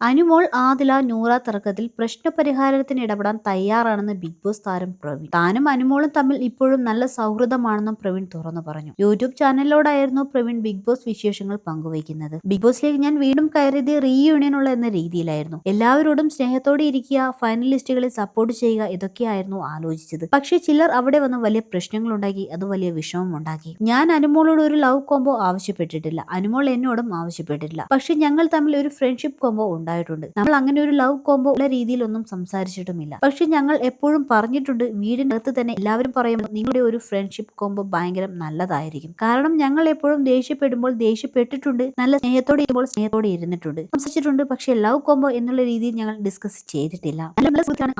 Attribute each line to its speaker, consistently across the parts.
Speaker 1: അനുമോൾ ആദില നൂറ തർക്കത്തിൽ പ്രശ്നപരിഹാരത്തിന് ഇടപെടാൻ തയ്യാറാണെന്ന് ബിഗ് ബോസ് താരം പ്രവീൺ. താനും അനുമോളും തമ്മിൽ ഇപ്പോഴും നല്ല സൗഹൃദമാണെന്നും പ്രവീൺ തുറന്നു പറഞ്ഞു. യൂട്യൂബ് ചാനലിലോടായിരുന്നു പ്രവീൺ ബിഗ് ബോസ് വിശേഷങ്ങൾ പങ്കുവയ്ക്കുന്നത്. ബിഗ് ബോസിലേക്ക് ഞാൻ വീണ്ടും കയറിയത് റീയൂണിയനുള്ള എന്ന രീതിയിലായിരുന്നു. എല്ലാവരോടും സ്നേഹത്തോടെ ഇരിക്കുക ഫൈനലിസ്റ്റുകളെ സപ്പോർട്ട് ചെയ്യുക ഇതൊക്കെയായിരുന്നു ആലോചിച്ചത്. പക്ഷേ ചിലർ അവിടെ വന്ന് വലിയ പ്രശ്നങ്ങൾ ഉണ്ടാക്കി അത് വലിയ വിഷമം ഉണ്ടാക്കി ഞാൻ അനുമോളോട് ഒരു ലവ് കോംബോ ആവശ്യപ്പെട്ടിട്ടില്ല. അനുമോൾ എന്നോടും ആവശ്യപ്പെട്ടിട്ടില്ല. പക്ഷെ ഞങ്ങൾ തമ്മിൽ ഒരു ഫ്രണ്ട്ഷിപ്പ് കോംബോ ഉണ്ടായിട്ടുണ്ട്. നമ്മൾ അങ്ങനെ ഒരു ലവ് കോംബോ ഉള്ള രീതിയിലൊന്നും സംസാരിച്ചിട്ടുമില്ല. പക്ഷെ ഞങ്ങൾ എപ്പോഴും പറഞ്ഞിട്ടുണ്ട് വീടിന്റെ അകത്ത് തന്നെ എല്ലാവരും പറയുമ്പോൾ നിങ്ങളുടെ ഒരു ഫ്രണ്ട്ഷിപ്പ് കോംബോ ഭയങ്കര നല്ലതായിരിക്കും. കാരണം ഞങ്ങൾ എപ്പോഴും ദേഷ്യപ്പെടുമ്പോൾ ദേഷ്യപ്പെട്ടിട്ടുണ്ട് നല്ല സ്നേഹത്തോടെ ഇരിക്കുമ്പോൾ സ്നേഹത്തോടെ ഇരുന്നിട്ടുണ്ട്. സംസാരിച്ചിട്ടുണ്ട് പക്ഷെ ലവ് കോംബോ എന്നുള്ള രീതിയിൽ ഞങ്ങൾ ഡിസ്കസ് ചെയ്തിട്ടില്ല. നല്ല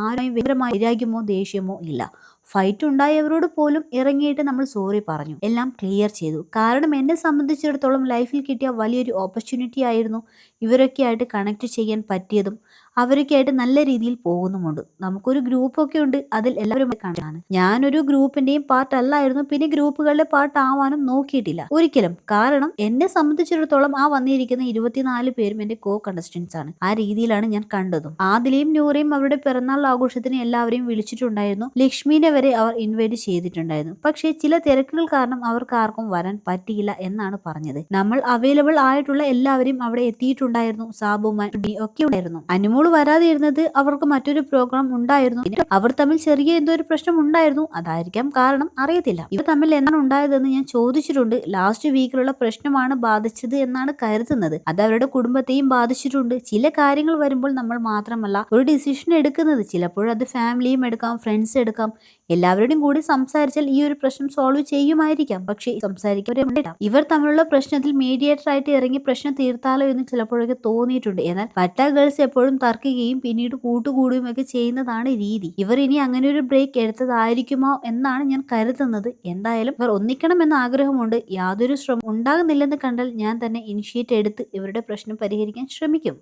Speaker 1: ആരെയും ഭയങ്കരമായ വൈരാഗ്യമോ ദേഷ്യമോ ഇല്ല. ഫൈറ്റ് ഉണ്ടായവരോട് പോലും ഇറങ്ങിയിട്ട് നമ്മൾ സോറി പറഞ്ഞു. എല്ലാം ക്ലിയർ ചെയ്തു. കാരണം എന്നെ സംബന്ധിച്ചിടത്തോളം ലൈഫിൽ കിട്ടിയ വലിയൊരു ഓപ്പർച്യൂണിറ്റി ആയിരുന്നു ഇവരൊക്കെ ആയിട്ട് കണക്ട് ചെയ്യാൻ പറ്റിയതും അവരൊക്കെ ആയിട്ട് നല്ല രീതിയിൽ പോകുന്നുമുണ്ട്. നമുക്കൊരു ഗ്രൂപ്പൊക്കെ ഉണ്ട് അതിൽ എല്ലാവരും കാണാൻ ഞാനൊരു ഗ്രൂപ്പിന്റെയും പാർട്ട് അല്ലായിരുന്നു പിന്നെ ഗ്രൂപ്പുകളുടെ പാർട്ട് ആവാനും നോക്കിയിട്ടില്ല. ഒരിക്കലും. കാരണം എന്നെ സംബന്ധിച്ചിടത്തോളം ആ വന്നിരിക്കുന്ന ഇരുപത്തിനാല് പേരും എന്റെ കോ കണ്ടസ്റ്റൻസ് ആണ്. ആ രീതിയിലാണ് ഞാൻ കണ്ടതും. ആദിലയും നൂറയും അവരുടെ പിറന്നാൾ ആഘോഷത്തിന് എല്ലാവരെയും വിളിച്ചിട്ടുണ്ടായിരുന്നു. ലക്ഷ്മിനെ വരെ അവർ ഇൻവൈറ്റ് ചെയ്തിട്ടുണ്ടായിരുന്നു. പക്ഷേ ചില തിരക്കുകൾ കാരണം അവർക്ക് ആർക്കും വരാൻ പറ്റിയില്ല എന്നാണ് പറഞ്ഞത്. നമ്മൾ അവൈലബിൾ ആയിട്ടുള്ള എല്ലാവരും അവിടെ എത്തിയിട്ടുണ്ടായിരുന്നു. സാബുമാൻ ഒക്കെ ഉണ്ടായിരുന്നു. അനുമോൾ വരാതിരുന്നത് അവർക്ക് മറ്റൊരു പ്രോഗ്രാം ഉണ്ടായിരുന്നു. അവർ തമ്മിൽ ചെറിയ എന്തോ ഒരു പ്രശ്നം ഉണ്ടായിരുന്നു. അതായിരിക്കാം കാരണം അറിയത്തില്ല. ഇവ തമ്മിൽ എന്താണ് ഉണ്ടായതെന്ന് ഞാൻ ചോദിച്ചിട്ടുണ്ട്. ലാസ്റ്റ് വീക്കിലുള്ള പ്രശ്നമാണ് ബാധിച്ചത് എന്നാണ് കരുതുന്നത്. അത് അവരുടെ കുടുംബത്തെയും ബാധിച്ചിട്ടുണ്ട്. ചില കാര്യങ്ങൾ വരുമ്പോൾ നമ്മൾ മാത്രമല്ല ഒരു ഡിസിഷൻ എടുക്കുന്നത്. ചിലപ്പോഴത് ഫാമിലിയും എടുക്കാം ഫ്രണ്ട്സ് എടുക്കാം. എല്ലാവരുടെയും കൂടി സംസാരിച്ചാൽ ഈ ഒരു പ്രശ്നം സോൾവ് ചെയ്യുമായിരിക്കാം. പക്ഷേ സംസാരിക്കാൻ ഇവർ തമ്മിലുള്ള പ്രശ്നത്തിൽ മീഡിയേറ്റർ ആയിട്ട് ഇറങ്ങി പ്രശ്നം തീർത്താലോ എന്ന് ചിലപ്പോഴൊക്കെ തോന്നിയിട്ടുണ്ട്. എന്നാൽ പറ്റ ഗേൾസ് എപ്പോഴും തർക്കുകയും പിന്നീട് കൂട്ടുകൂടുകയും ഒക്കെ ചെയ്യുന്നതാണ് രീതി. ഇവർ ഇനി അങ്ങനെ ഒരു ബ്രേക്ക് എടുത്തതായിരിക്കുമോ എന്നാണ് ഞാൻ കരുതുന്നത്. എന്തായാലും ഇവർ ഒന്നിക്കണം എന്ന ആഗ്രഹമുണ്ട്. യാതൊരു ശ്രമം ഉണ്ടാകുന്നില്ലെന്ന് കണ്ടാൽ ഞാൻ തന്നെ ഇനിഷ്യേറ്റ് എടുത്ത് ഇവരുടെ പ്രശ്നം പരിഹരിക്കാൻ ശ്രമിക്കും.